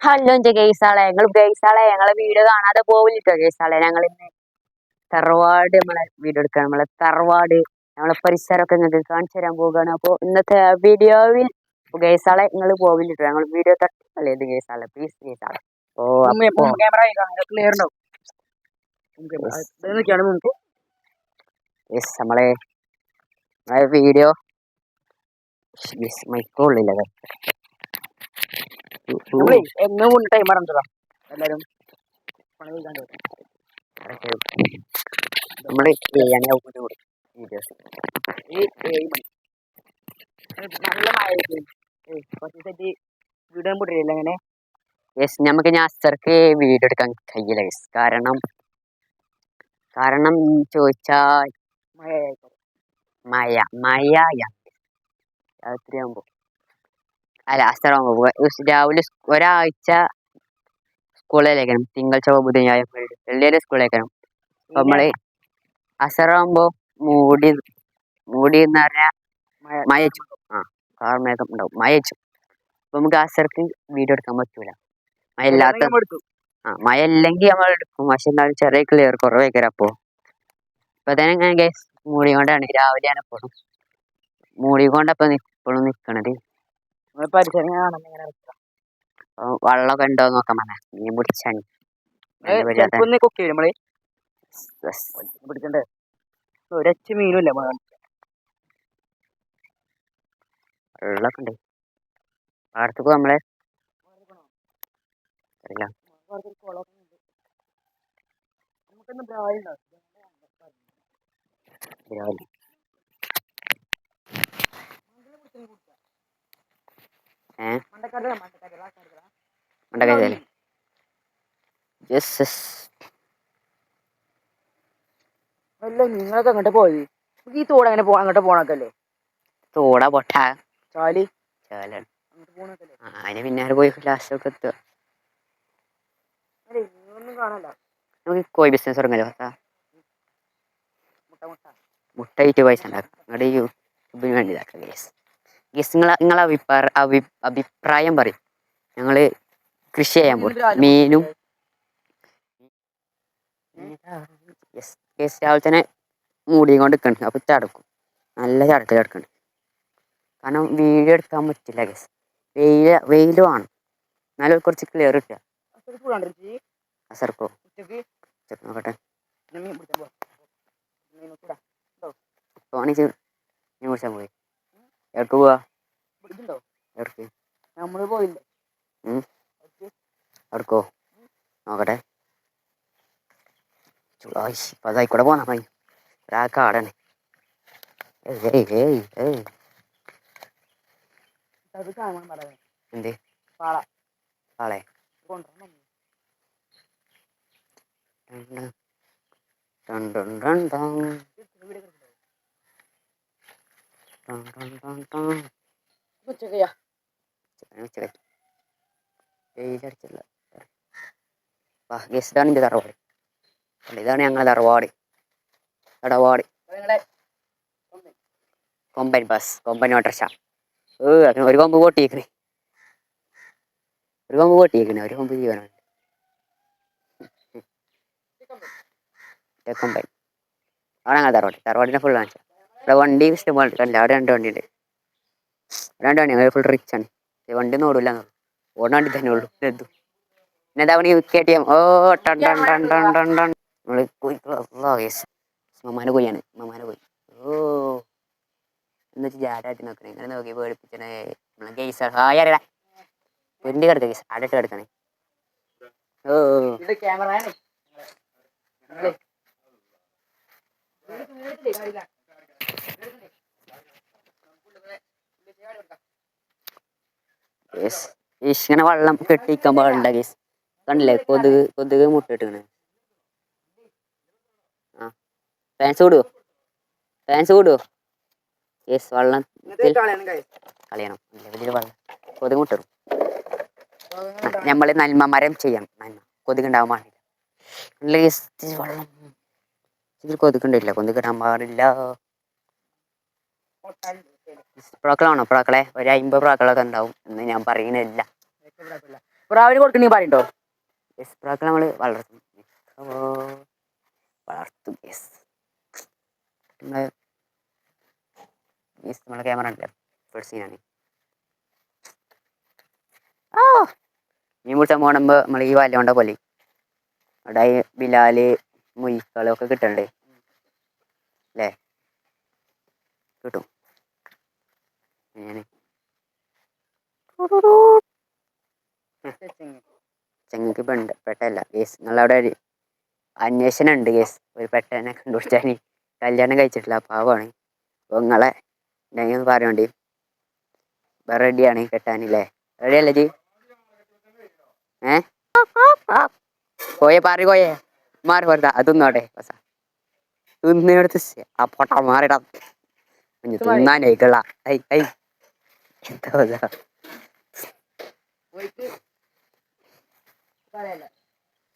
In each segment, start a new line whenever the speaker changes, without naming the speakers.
Hello എന്റെ ഗെയ്സാളെ ഞങ്ങൾ ഗെയ്സാളെ ഞങ്ങളെ വീഡിയോ കാണാതെ പോവില്ലോ ഗെയ്സാളെ ഞങ്ങൾ ഇന്ന് തറവാട് നമ്മളെ വീഡിയോ എടുക്കാൻ നമ്മളെ തറവാട് നമ്മളെ പരിസരമൊക്കെ നിങ്ങൾക്ക് കാണിച്ചു തരാൻ പോവുകയാണ്. അപ്പോൾ ഇന്നത്തെ വീഡിയോയിൽ ഗെയ്സാളെ നിങ്ങൾ പോവില്ലോ ഞങ്ങൾ വീഡിയോ തട്ടല്ലേ ഇത് ഗെയ്സാളെ പ്ലീസ് ഗെയ്സാളെ ഓ യെസ് നമ്മളെ വീഡിയോ. മൈക്കോളില്ല
മുൻ ടൈം പറഞ്ഞതാ എല്ലാരും പണി കഴിക്കാണ്ട്
നമ്മൾ ചെയ്യാനേ വീഡിയോസ്
ഈ ഏഴ് മണി. നല്ല മഴ കുറച്ച് സെറ്റ് വീഡിയോ പൊട്ടില്ല അങ്ങനെ
യെസ് നമുക്ക് വീഡിയോ എടുക്കാൻ കഴിയില്ല യെസ് കാരണം കാരണം ചോദിച്ചാൽ
മഴ
മഴ മഴ രാത്രിയാകുമ്പോ അല്ല അസറാകുമ്പോ രാവിലെ ഒരാഴ്ച സ്കൂളിലേക്കണം. തിങ്കൾ ചൊവ്വ ബുധനായ വെള്ളിയുടെ സ്കൂളിലേക്കണം. അപ്പൊ നമ്മൾ അസറാകുമ്പോ മൂടി മൂടി എന്ന് പറഞ്ഞാൽ മയച്ചു ആ കാർമേഘം ഉണ്ടാവും. മയച്ചു അപ്പൊ നമുക്ക് അസർക്ക് വീഡിയോ എടുക്കാൻ പറ്റൂല. മഴ ഇല്ലാത്ത ആ മഴ ഇല്ലെങ്കിൽ നമ്മൾ എടുക്കും. പക്ഷെ എന്നാലും ചെറിയ ക്ലിയർ കുറവേക്കരം അപ്പോ. ഇപ്പൊ തന്നെ ഞാൻ ഗൈസ് മൂടിക്കൊണ്ടാണ് രാവിലെയാണ് ഇപ്പോഴും. മൂടിക്കൊണ്ടപ്പോ ഇപ്പോഴും
പരിസരം ഇങ്ങനെ
അപ്പൊ വെള്ളമൊക്കെ ഉണ്ടോ നോക്കാൻ പറഞ്ഞ മീൻ പിടിച്ചാണ്
കുക്ക് ചെയ്യും നമ്മൾ? ഒരച്ച് മീനുമില്ല
വെള്ളമൊക്കെ ഉണ്ട്. പാടത്തേക്ക് നമ്മളെ? അറിയില്ല.
നമുക്കൊന്നും മണ്ടക്കാരല്ല ആൾക്കാരല്ല
യെസ് യെസ്.
അല്ല നിങ്ങളൊക്കെ അങ്ങോട്ട് പോയി. ഈ തോട് അങ്ങനെ അങ്ങോട്ട് പോണക്കല്ലേ
തോടാ പൊട്ട.
ചാലി.
ചേലാണ്. അതിന് പിന്നാലെ പോയി ലാസ്റ്റ് ഒക്കെ എത്തുക നമുക്ക് കോഴി ബിസിനസ് തുടങ്ങല്ലോ
മുട്ട
വിറ്റ് പൈസ ഉണ്ടാക്കാം. നിങ്ങളുടെ യൂട്യൂബിന് വേണ്ടി ഇതാക്കാം ഗേസ് നിങ്ങളെ നിങ്ങളെ അഭിപ്രായം അഭി അഭിപ്രായം പറയും. ഞങ്ങൾ കൃഷി ചെയ്യാൻ പോകും മീനും ഗേസ് രാവിലെ തന്നെ മൂടിയും കൊണ്ട് നിൽക്കണ്ട് അപ്പോൾ ചടക്കും. നല്ല ചടക്കിൽ കിടക്കണ്ട് കാരണം വീഡിയോ എടുക്കാൻ പറ്റില്ല ഗസ് വെയിൽ വെയിൽ വേണം. എന്നാലും കുറച്ച് ക്ലിയർ കിട്ടുക. അസർക്കോ? നോക്കട്ടെ.
മീൻ ആണെങ്കിൽ മീൻ
പിടിച്ചാൽ പോയി. എട്ട് പോവാ. ഇറക്കി
നമ്മൾ പോയില്ല?
എടുക്കോ. നോക്കട്ടെ. അതായിക്കൂടെ പോന്നാ പൈ ഒരാൾക്കാടണേ ഏയ് ഏയ് ഏയ് എന്ത്?
പാളെ.
Done done done done guys ഇതാണ് എന്റെ തറവാട്. അല്ല ഇതാണ് ഞങ്ങളുടെ തറവാട്.
നിങ്ങളെ
കൊമ്പൻ. ബസ് കൊമ്പൻ ഓട്ടർഷ ഏ അതിന് ഒരു കൊമ്പ് പൊട്ടിയേക്കണേ. ഒരു കൊമ്പ് പൊട്ടിയേക്കണേ ഒരു കൊമ്പ് ജീവനുണ്ട്. കൊമ്പൻ. അവിടെ ഞങ്ങൾ തറവാട്. തറവാടിനെ ഫുൾ കാണിച്ച ഇവിടെ വണ്ടി ഇഷ്ടം പോലെ അല്ല അവിടെ രണ്ട് വണ്ടി ഉണ്ട് രണ്ട് വണ്ടി. ഫുൾ റിച്ച് ആണ്. വണ്ടി ഒന്നും ഓടില്ല ഓടാൻ വണ്ടി തന്നെ ഉള്ളൂ. എത്തും പിന്നെ പണി കെ ടി എം ഓ ടൺ ടൺ ടൺ ടൺ മമ്മാനെ പോയി. ഓ. എന്നിട്ട് ജാടായിട്ട് നോക്കണേ. ഇങ്ങനെ നോക്കി പേടിപ്പിച്ചണേ നമ്മളെ ഗെയ്സ് ഹായ് വെണ്ടി കിടക്ക ഗെയ്സ് ആടിട്ട് കിടക്കണേ? ഓ.
ഇത് ക്യാമറ
യെസ് ഇങ്ങനെ വെള്ളം കെട്ടിക്കാൻ പാടില്ല ഗെയ്സ് കണ്ടില്ലേ? കൊതുക് കൊതുക് മുട്ടിട്ടിങ്ങനെ. ആ. ഫാൻസ് കൂടുവോ? ഫാൻസ് കൂടുവോ? യെസ് വെള്ളം കളയണം വലിയൊരു വെള്ളം. കൊതുക് മുട്ടിടും. നമ്മൾ നന്മ മരം ചെയ്യണം. നന്മ. കൊതുക് ഉണ്ടാവാൻ പാടില്ല. ഇത്തിരി വെള്ളം. ഇതിൽ കൊതുകുണ്ടില്ല കൊതുക് ഇടാൻ പാടില്ല. പ്രാക്കളാണോ പ്രാക്കളെ? ഒരു അമ്പത് പ്രാക്കളൊക്കെ ഉണ്ടാവും എന്ന് ഞാൻ പറയുന്നില്ല.
പ്രാവിന് കൊടുക്കണേ പറയണ്ടോ
യെസ് പ്രാക്കൾ നമ്മൾ വളർത്തും. ഓ, വളർത്തും. യെസ് നമ്മളെ ക്യാമറ ഉണ്ട് ഫുൾ സീനാണ് ആ മീൻ മുട്ട പോണുമ്പോൾ നമ്മൾ ഈ വല്ല കൊണ്ട പോലെ. അവിടെ ബിലാൽ മുയ്ക്കളൊക്കെ കിട്ടണ്ടേ? അല്ലേ? കിട്ടും. ഞാൻ ചെങ്ങക്ക് പെണ്ട് പെട്ടല്ല കേസ് നിങ്ങളവിടെ ഒരു അന്വേഷണം ഉണ്ട് കേസ്. ഒരു പെട്ടനെ കണ്ടുപിടിച്ചാൽ കല്യാണം കഴിച്ചിട്ടില്ല പാവമാണ് അപ്പോൾ നിങ്ങളെ ഉണ്ടെങ്കിൽ ഒന്ന് പറയണ്ടി വേറെ റെഡിയാണ് കെട്ടാനില്ലേ? റെഡി അല്ലേ ജി ഏ? കോയെ പാറി കോയെ മാറി പോരുതാ അതൊന്നോട്ടെ പസ. തിന്നെടുത്ത് ആ പൊട്ട മാറിടാ. തിന്നാനായിക്കള്ള ഐ ഐ. എന്താ ഇതാ?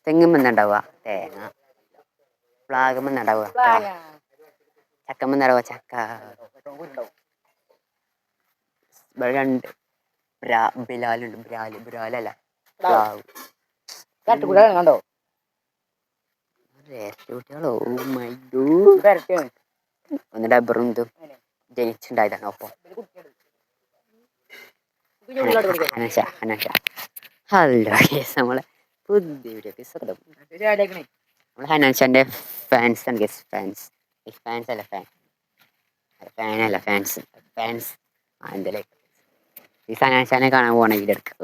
തെങ്ങുമെന്നുണ്ടാവുക തേങ്ങ പ്ലാഗുമെന്നുണ്ടാവുക ചക്കമെന്നുണ്ടാവുക ചക്ക ഇവിടെ രണ്ട്. ബിലാലുണ്ട് ബ്രാൽ ബ്രാലല്ല പ്ലാവ്.
കണ്ടോ?
കുട്ടികളോ? മൈ ജനിച്ചുണ്ടായതാണ്. ഒപ്പം ഹലോ കേസ് നമ്മളെ പുതിയ സ്വാഗതം. നമ്മൾ ഫാൻസ് ആണ് ഗസ് ഫാൻസ് ഫാൻസ് അല്ല ഫാൻ ഫാൻ അല്ല ഫാൻസ് ഫാൻസ് ആ ഈ ഹനാൻഷാനെ കാണാൻ പോകണം വീഡിയോ അടുക്ക്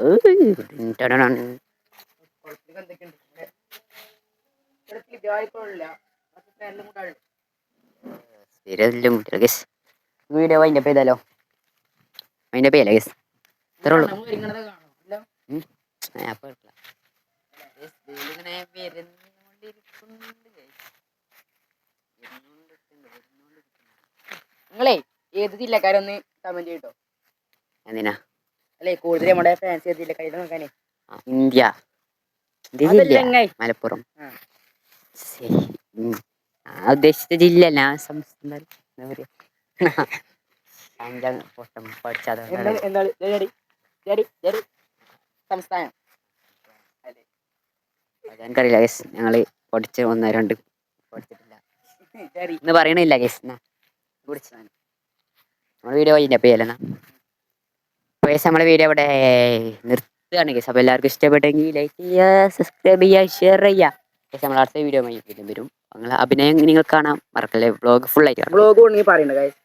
ഗസ് വീഡിയോ അതിന്റെ പേതല്ലോ അതിന്റെ പേരല്ല ഗസ് ഇത്രേ ഉള്ളൂ അപ്പൊ വരുന്നോണ്ടിരിക്കുന്നുണ്ട്.
നിങ്ങളേ ഏത് ജില്ലക്കാരൊന്ന് കമന്റ് ചെയ്തോ
എന്തിനാ?
അല്ലേ കൂടുതൽ നമ്മുടെ ഫാൻസ് ഏത് ജില്ലക്കാരെ നോക്കാനേ.
ഇന്ത്യ. മലപ്പുറം.
ആ.
ഉദ്ദേശിച്ച ജില്ല ആ സംസ്ഥാനം എന്താ പറയാ? പഠിച്ചത്
സംസ്ഥാനം.
എനിക്കറിയില്ല ഗസ് ഞങ്ങൾ പഠിച്ച് ഒന്ന് രണ്ട് പഠിച്ചിട്ടില്ല. ഇന്ന് പറയണില്ല ഗസ് നമ്മളെ വീഡിയോ കഴിഞ്ഞ പേരല്ല പേസ് നമ്മളെ വീഡിയോ ഇവിടെ നിർത്തുകയാണ് ഗസ് അപ്പോൾ എല്ലാവർക്കും ഇഷ്ടപ്പെട്ടെങ്കിൽ ലൈക്ക് ചെയ്യുക സബ്സ്ക്രൈബ് ചെയ്യുക ഷെയർ ചെയ്യുക. ഗസ് നമ്മൾ അടുത്ത വീഡിയോ വരും. നിങ്ങൾ അഭിനയം നിങ്ങൾ കാണാം. മറക്കല്ലേ വ്ളോഗ് ഫുൾ ആയിട്ട്
ബ്ലോഗ് ഉണ്ടെങ്കിൽ പറയണ്ട guys.